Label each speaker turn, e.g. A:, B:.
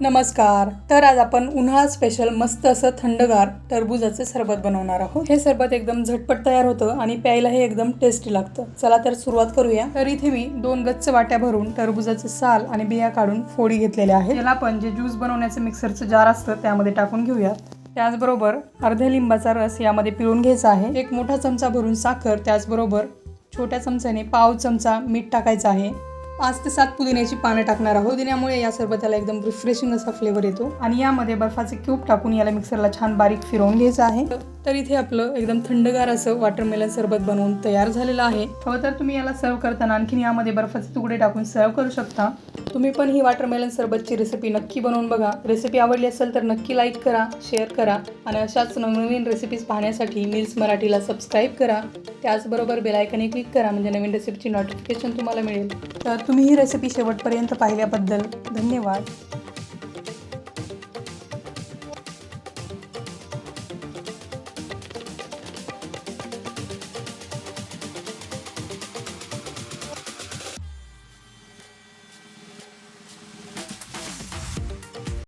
A: नमस्कार. तर आज आपण उन्हाळा स्पेशल मस्त असं थंडगार टरबुजाचे सरबत बनवणार आहोत. हे सरबत एकदम झटपट तयार होतं आणि प्यायला हे एकदम टेस्टी लागतं. चला तर सुरुवात करूया. तर इथे मी दोन गच्च वाट्या भरून टरबुजाचे साल आणि बिया काढून फोडी घेतलेल्या आहेत. त्याला आपण जे ज्यूस बनवण्याचं मिक्सरचं जार असतं त्यामध्ये टाकून घेऊयात त्याचबरोबर अर्ध्या लिंबाचा रस यामध्ये पिळून घ्यायचा आहे. एक मोठा चमचा भरून साखर त्याचबरोबर छोट्या चमच्याने पाव चमचा मीठ टाकायचं आहे. पाच ते सात पुदिन्याची पानं टाकणार आहोत. पुदिन्यामुळे या सरबताला एकदम रिफ्रेशिंग असा फ्लेवर येतो. आणि यामध्ये बर्फाचे क्यूब टाकून याला मिक्सरला छान बारीक फिरवून घ्यायचं आहे. तर इथे आपलं एकदम थंडगार असं वॉटरमेलन सरबत बनवून तयार झालेलं आहे. हवं तर तुम्ही याला सर्व करताना आणखीन यामध्ये बर्फाचे तुकडे टाकून सर्व करू शकता. तुम्ही पण ही वॉटरमेलन सरबतची रेसिपी नक्की बनवून बघा. रेसिपी आवडली असेल तर नक्की लाईक करा शेअर करा आणि अशाच नवनवीन रेसिपीज पाहण्यासाठी मील्स मराठीला सबस्क्राईब करा. त्याचबरोबर बेलायकने क्लिक करा म्हणजे नवीन रेसिपीची नोटिफिकेशन तुम्हाला मिळेल. तर तुम्ही ही रेसिपी शेवटपर्यंत पाहिल्याबद्दल धन्यवाद.